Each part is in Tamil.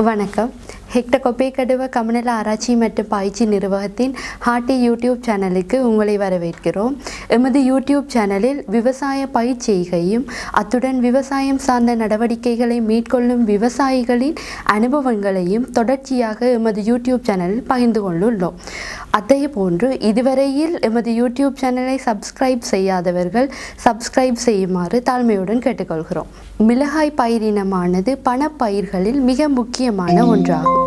வணக்கம். ஹெக்ட கொப்பேக்கடுவ கமநல ஆராய்ச்சி மற்றும் பயிற்சி நிறுவகத்தின் ஹாட்டி யூடியூப் சேனலுக்கு உங்களை வரவேற்கிறோம். எமது யூடியூப் சேனலில் விவசாய பயிற்சிகையும் அத்துடன் விவசாயம் சார்ந்த நடவடிக்கைகளை மேற்கொள்ளும் விவசாயிகளின் அனுபவங்களையும் தொடர்ச்சியாக எமது யூடியூப் சேனலில் பகிர்ந்து கொண்டுள்ளோம். அதே போன்று இதுவரையில் எமது யூடியூப் சேனலை சப்ஸ்கிரைப் செய்யாதவர்கள் சப்ஸ்கிரைப் செய்யுமாறு தாழ்மையுடன் கேட்டுக்கொள்கிறோம். மிளகாய் பயிரினமானது பணப்பயிர்களில் மிக முக்கியமான ஒன்றாகும்.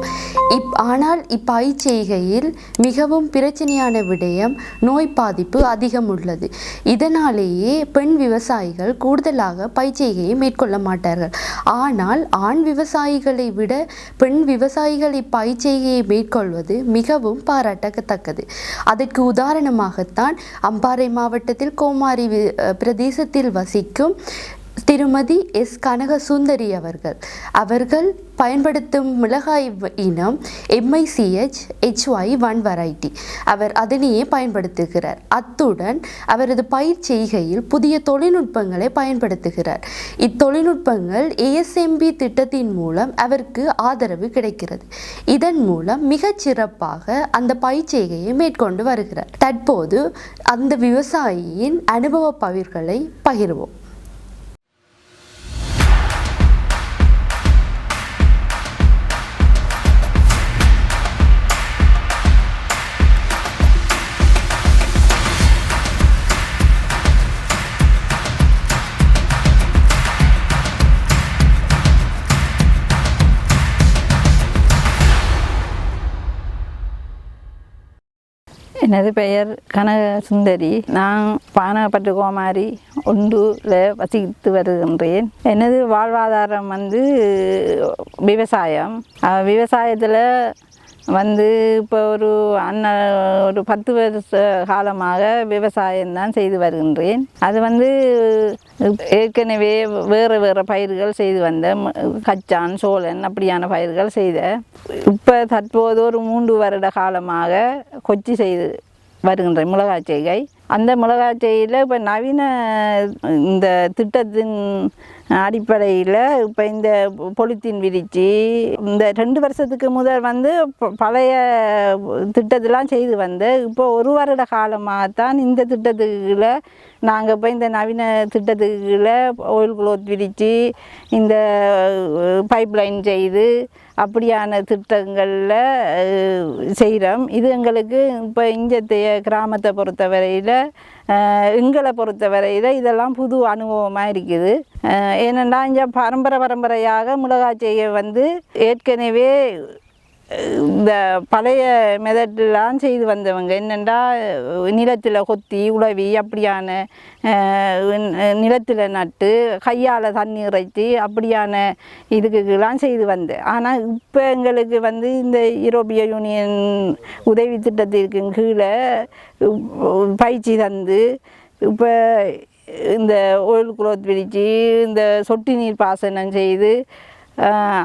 இப் ஆனால் இப்பயிர் செய்கையில் மிகவும் பிரச்சனையான விடயம் நோய் பாதிப்பு அதிகம் உள்ளது இதனாலேயே பெண் விவசாயிகள் கூடுதலாக பயிர் செய்கையை மேற்கொள்ள மாட்டார்கள். ஆனால் ஆண் விவசாயிகளை விட பெண் விவசாயிகள் இப்பயிற்செய்கையை மேற்கொள்வது மிகவும் பாராட்டத்தக்கது. அதற்கு உதாரணமாகத்தான் அம்பாறை மாவட்டத்தில் கோமாரி பிரதேசத்தில் வசிக்கும் திருமதி எஸ். கனகசுந்தரி அவர்கள். அவர்கள் பயன்படுத்தும் மிளகாய் இனம் எம்ஐசிஹெச் ஹெச்ஒய் ஒன் வெரைட்டி அவர் அதனையே பயன்படுத்துகிறார். அத்துடன் அவரது பயிர் செய்கையில் புதிய தொழில்நுட்பங்களை பயன்படுத்துகிறார். இத்தொழில்நுட்பங்கள் ஏஎஸ்எம்பி திட்டத்தின் மூலம் அவருக்கு ஆதரவு கிடைக்கிறது. இதன் மூலம் மிகச் சிறப்பாக அந்த பயிர் செய்கையை மேற்கொண்டு வருகிறார். தற்போது அந்த விவசாயியின் அனுபவ பயிர்களை பகிர்வோம். எனது பெயர் கனக சுந்தரி நான் பானப்பட்டு கோமாரி ஒன்றுல வசித்து வருகின்றேன். எனது வாழ்வாதாரம் வந்து விவசாயம். விவசாயத்தில் வந்து இப்போ ஒரு அண்ணன் ஒரு பத்து வருஷ காலமாக விவசாயம்தான் செய்து வருகின்றேன். அது வந்து ஏற்கனவே வேறு வேறு பயிர்கள் செய்து வந்த ம- கச்சான் சோழன் அப்படியான பயிர்கள் செய்த. இப்போ தற்போது ஒரு மூன்று வருட காலமாக கொச்சி செய்து வருகின்றேன் மிளகாய் செய்கை. அந்த மிளகாய் இப்போ நவீன இந்த திட்டத்தின் அடிப்படையில் இப்போ இந்த பொலித்தீன் விரிச்சு இந்த ரெண்டு வருஷத்துக்கு முதல் வந்து ப- பழைய திட்டத்தெலாம் செய்து வந்து இப்போ ஒரு வருட காலமாக தான் இந்த திட்டத்துக்குள்ளே நாங்கள் இப்போ இந்த நவீன திட்டத்துக்குள்ள ஓயில் குளோத் விரித்து இந்த பைப் லைன் செய்து அப்படியான திட்டங்களில் செய்கிறோம் இது எங்களுக்கு இப்போ இங்கத்தைய கிராமத்தை பொறுத்தவரையில் எங்களை பொறுத்தவரையில் இதெல்லாம் புது அனுபவமாக இருக்குது. அஹ் ஏனென்றால் இங்கே பரம்பரை பரம்பரையாக மிளகாய் செய்ய வந்து ஏற்கனவே இந்த பழைய மெதட்லாம் செய்து வந்தவங்க என்னென்னா நிலத்தில் கொத்தி உழவி அப்படியான நிலத்தில் நட்டு கையால் தண்ணி இறைச்சி அப்படியான இதுக்குலாம் செய்து வந்தேன் ஆனால் இப்போ எங்களுக்கு வந்து இந்த யூரோப்பிய யூனியன் உதவி திட்டத்திற்கு கீழே பயிற்சி தந்து இப்போ இந்த ஓயில் குளோத் விரிச்சு இந்த சொட்டு நீர் பாசனம் செய்து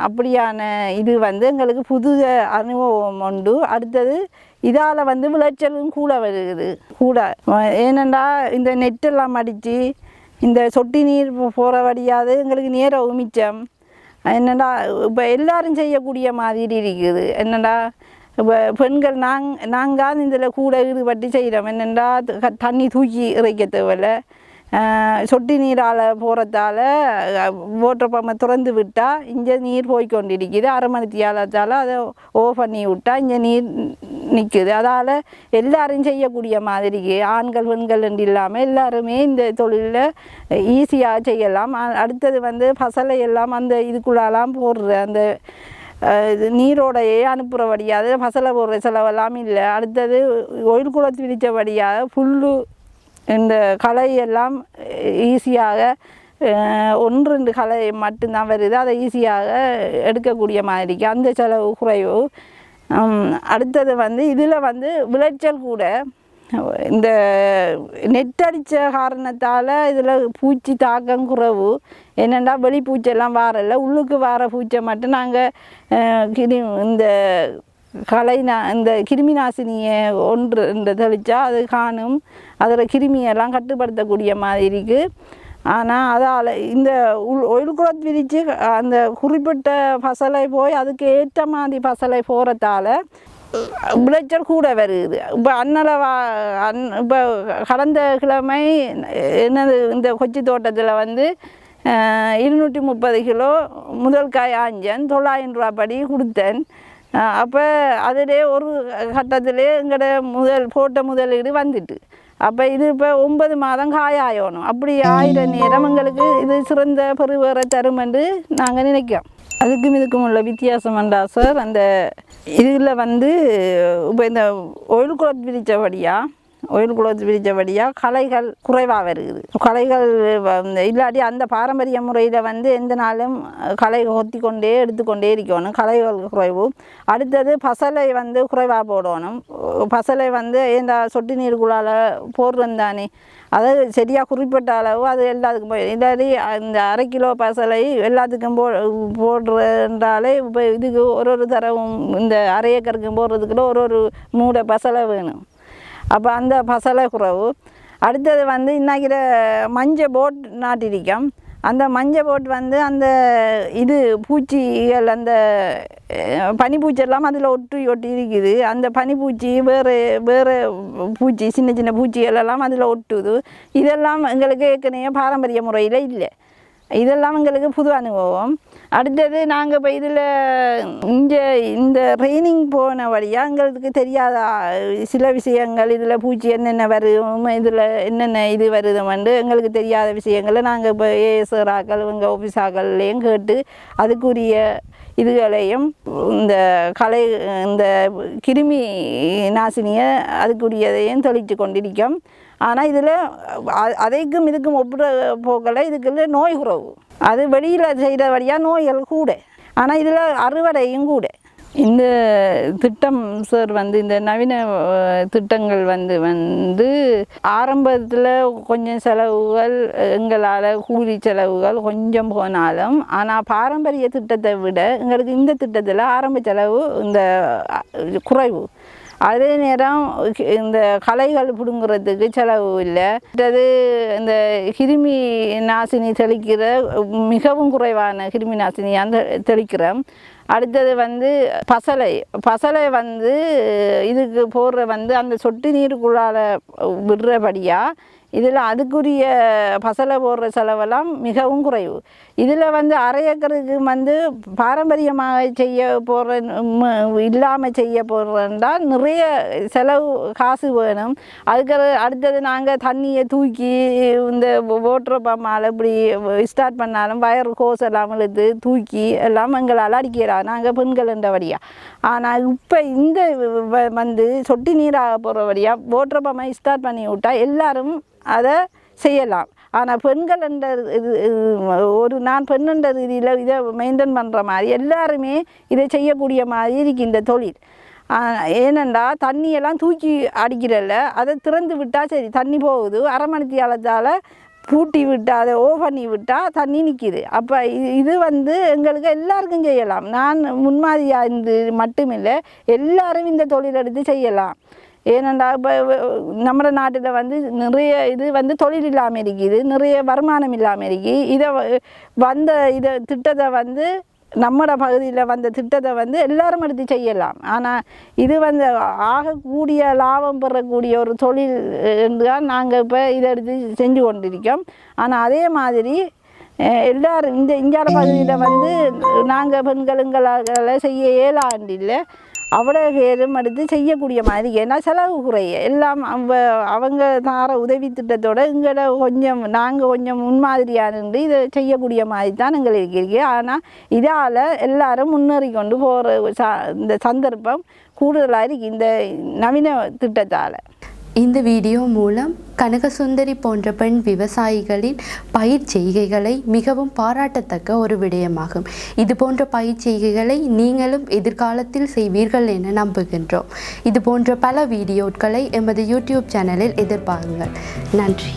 அப்படியான இது வந்து எங்களுக்கு புது அனுபவம் உண்டு. அடுத்தது இதால் வந்து விளைச்சலும் கூட வருகுது கூட ஏனெண்டா இந்த நெட்டெல்லாம் அடித்து இந்த சொட்டு நீர் போகிற வழியாவது எங்களுக்கு நேரம் மிச்சம். என்னடா இப்போ எல்லாரும் செய்யக்கூடிய மாதிரி இருக்குது. என்னடா இப்போ பெண்கள் நாங் நாங்கள் இதில் கூட ஈடுபட்டு செய்கிறோம் என்னென்னா தண்ணி தூக்கி இறைக்க தேவையில்லை. சொட்டு நீரால் போகிறதால ஓட்டர் பம்பை திறந்து விட்டால் இங்கே நீர் போய் கொண்டிருக்குது அரை மணி தியாலத்தால் அதை ஓ பண்ணி விட்டால் இங்கே நீர் நிற்குது அதால் எல்லாரும் செய்யக்கூடிய மாதிரிக்கு ஆண்கள் பெண்கள் என்று இல்லாமல் எல்லாருமே இந்த தொழிலில் ஈஸியாக செய்யலாம். அடுத்தது வந்து பசலை எல்லாம் அந்த இதுக்குள்ளெல்லாம் போடுற அந்த இது நீரோடையே அனுப்புகிறபடியாக ஃபசலை போடுற செலவெல்லாம் இல்லை. அடுத்தது ஒயில் குளத்து விரித்தபடியாக புல்லு இந்த களை எல்லாம் ஈஸியாக ஒன்று ரெண்டு களை மட்டும்தான் வருது. அதை ஈஸியாக எடுக்கக்கூடிய மாதிரிக்கு அந்த செலவு குறைவு. அடுத்தது வந்து இதில் வந்து விளைச்சல் கூட. இந்த நெட்டடித்த காரணத்தால் இதில் பூச்சி தாக்கம் குறைவு. என்னென்னா வெளி பூச்செல்லாம் வாரல. உள்ளுக்கு வார பூச்சை மட்டும் நாங்கள் கிரி இந்த களை இந்த கிருமி நாசினியை ஒன்று இந்த தெளித்தா அது காணும். அதில் கிருமியெல்லாம் கட்டுப்படுத்தக்கூடிய மாதிரிக்கு ஆனால் அதால் இந்த உள் ஒயில்குளத் விரித்து அந்த குறிப்பிட்ட ஃபசலை போய் அதுக்கு ஏற்ற மாதிரி ஃபசலை போகிறதால விளைச்சல் கூட வருது. இப்போ அன்னளவா வா அன் இப்போ கடந்த கிழமை என்னது இந்த கொச்சி தோட்டத்தில் வந்து இருநூற்றி முப்பது கிலோ முதல் காய் ஆஞ்சன் தொள்ளாயிரம் ரூபா படி கொடுத்தேன். அப்போ அதிலே ஒரு கட்டத்திலே எங்களோட முதல் போட்ட முதலீடு வந்துட்டு அப்போ இது இப்போ ஒன்பது மாதம் காயாயணும் அப்படி ஆயிர நேரம் எங்களுக்கு இது சிறந்த பெருவேற தரும் என்று நாங்கள் நினைக்கிறோம் அதுக்கும் இதுக்கும் உள்ள வித்தியாசம் வேண்டா சார் அந்த இதில் வந்து இப்போ இந்த ஒயில் குளத்து விரித்தபடியா ஒயில் குளத்து பிரித்தபடியாக களைகள் குறைவாக வருது. களைகள் இல்லாட்டி அந்த பாரம்பரிய முறையில் வந்து எந்த நாளும் களை கொத்தி கொண்டே எடுத்துக்கொண்டே இருக்கணும். கலைகள் குறைவு. அடுத்தது பசலை வந்து குறைவாக போடணும். பசலை வந்து இந்த சொட்டு நீருக்குள்ளால் போடுறோம் தானே. அதாவது சரியாக குறிப்பிட்ட அளவு அது எல்லாத்துக்கும் போய் இல்லாட்டி அந்த அரை கிலோ பசலை எல்லாத்துக்கும் போ போடுறதாலே இப்போ இதுக்கு ஒரு ஒரு தரவும் இந்த அரை ஏக்கருக்கு போடுறதுக்குள்ள ஒரு ஒரு மூடை பசலை வேணும். அப்போ அந்த பசலை குறவு. அடுத்தது வந்து இன்னாக்கிற மஞ்சள் போட் நாட்டிருக்கோம் அந்த மஞ்சள் போட் வந்து அந்த இது பூச்சிகள் அந்த பனிப்பூச்செல்லாம் அதில் ஒட்டி ஒட்டி இருக்குது. அந்த பனிப்பூச்சி வேறு வேறு பூச்சி சின்ன சின்ன பூச்சிகள் எல்லாம் அதில் ஒட்டுது. இதெல்லாம் எங்களுக்கு ஏற்கனவே பாரம்பரிய முறையில் இல்லை. இதெல்லாம் எங்களுக்கு புது அனுபவம். அடுத்தது நாங்கள் இப்போ இதில் இங்கே இந்த ட்ரைனிங் போன வழியாக எங்களுக்கு தெரியாத சில விஷயங்கள் இதில் பூச்சி என்னென்ன வரும் இதில் என்னென்ன இது வருதுமண்டு எங்களுக்கு தெரியாத விஷயங்களை நாங்கள் இப்போ ஏஎஸ்ஆராக்கள் இவங்க ஆஃபீஸாக்கள்லேயும் கேட்டு அதுக்குரிய இதுகளையும் இந்த கலை இந்த கிருமி நாசினியை அதுக்குரியதையும் தெளித்து கொண்டிருக்கோம். ஆனால் இதில் அதைக்கும் இதுக்கும் ஒப்புற போக்கில் இதுக்குள்ள நோய் குறவு. அது வெளியில் செய்கிற வழியாக நோய்கள் கூட. ஆனால் இதில் அறுவடையும் கூட. இந்த திட்டம் சார் வந்து இந்த நவீன திட்டங்கள் வந்து வந்து ஆரம்பத்தில் கொஞ்சம் செலவுகள் எங்களால் கூலி செலவுகள் கொஞ்சம் போனாலும் ஆனால் பாரம்பரிய திட்டத்தை விட எங்களுக்கு இந்த திட்டத்தில் ஆரம்ப செலவு இந்த குறைவு. அதே நேரம் இந்த களைகள் பிடுங்குறதுக்கு செலவு இல்லை. அது இந்த கிருமி நாசினி தெளிக்கிற மிகவும் குறைவான கிருமி நாசினி அந்த தெளிக்கிறோம். அடுத்தது வந்து பசலை. பசலை வந்து இதுக்கு போடுற வந்து அந்த சொட்டு நீருக்குள்ளால விடுறபடியாக இதில் அதுக்குரிய பசலை போடுற செலவெல்லாம் மிகவும் குறைவு. இதில் வந்து அரை ஏக்கருக்கு வந்து பாரம்பரியமாக செய்ய போகிற இல்லாமல் செய்ய போகிறேன்டா நிறைய செலவு காசு வேணும். அதுக்கு அடுத்தது நாங்கள் தண்ணியை தூக்கி இந்த ஓட்டுற பம்மால் இப்படி ஸ்டார்ட் பண்ணாலும் வயர் கோஸ் எல்லாம் இழுத்து தூக்கி எல்லாம் எங்களால் அடிக்கிறோம் நாங்கள் பெண்கள் என்றபடியாக ஆனால் இப்போ இந்த வ- வந்து சொட்டு நீராக போகிற வழியாக ஓட்டுற பம்மை ஸ்டார்ட் பண்ணி விட்டால் எல்லாரும் அதை செய்யலாம். ஆனால் பெண்கள் என்ற இது ஒரு நான் பெண்ணுன்ற ரீதியில் இதை மெயின்டைன் பண்ணுற மாதிரி எல்லாருமே இதை செய்யக்கூடிய மாதிரி இருக்கு இந்த தொழில். ஆஹ் ஏனெண்டா தண்ணியெல்லாம் தூக்கி அடிக்கிறல்ல அதை திறந்து விட்டால் சரி தண்ணி போகுது அரை மணித்தியாலத்தால் பூட்டி விட்டால் அதை ஓ பண்ணி விட்டால் தண்ணி நிற்கிது அப்போ இது இது வந்து எங்களுக்கு எல்லாருக்கும் செய்யலாம். நான் முன்மாதிரியாக இருந்து மட்டுமில்லை எல்லாரும் இந்த தொழில் எடுத்து செய்யலாம். ஏனென்றால் இப்போ நம்ம நாட்டில் வந்து நிறைய இது வந்து தொழில் இல்லாமல் இருக்குது நிறைய வருமானம் இல்லாமல் இருக்குது இதை வ- வந்த இதை திட்டத்தை வந்து நம்மட பகுதியில் வந்த திட்டத்தை வந்து எல்லாரும் எடுத்து செய்யலாம். ஆனால் இது வந்து ஆகக்கூடிய லாபம் பெறக்கூடிய ஒரு தொழில் என்று தான் நாங்கள் இப்போ இதை எடுத்து செஞ்சு கொண்டிருக்கோம். ஆனால் அதே மாதிரி எல்லாரும் இந்த இந்தியால பகுதியில் வந்து நாங்கள் பெண்களுங்களால் செய்ய இயலாண்டு இல்லை அவ்வளோ பேரும் எடுத்து செய்யக்கூடிய மாதிரி. ஏன்னா செலவு குறைய. எல்லாம் அவங்க அவங்க தார உதவி திட்டத்தோட எங்களை கொஞ்சம் நாங்கள் கொஞ்சம் முன்மாதிரியாக இருந்து இதை செய்யக்கூடிய மாதிரி தான் எங்களுக்கு இருக்கு. ஆனால் இதால் எல்லாரும் முன்னேறி கொண்டு போகிற ச இந்த சந்தர்ப்பம் கூடுதலாக இருக்கு. இந்த நவீன திட்டத்தால். இந்த வீடியோ மூலம் கனகசுந்தரி போன்ற பெண் விவசாயிகளின் பயிர் செய்கைகளை மிகவும் பாராட்டத்தக்க ஒரு விடயமாகும். இது போன்ற பயிர் செய்கைகளை நீங்களும் எதிர்காலத்தில் செய்வீர்கள் என நம்புகின்றோம். இது போன்ற பல வீடியோக்களை எமது யூடியூப் சேனலில் எதிர்பாருங்கள். நன்றி.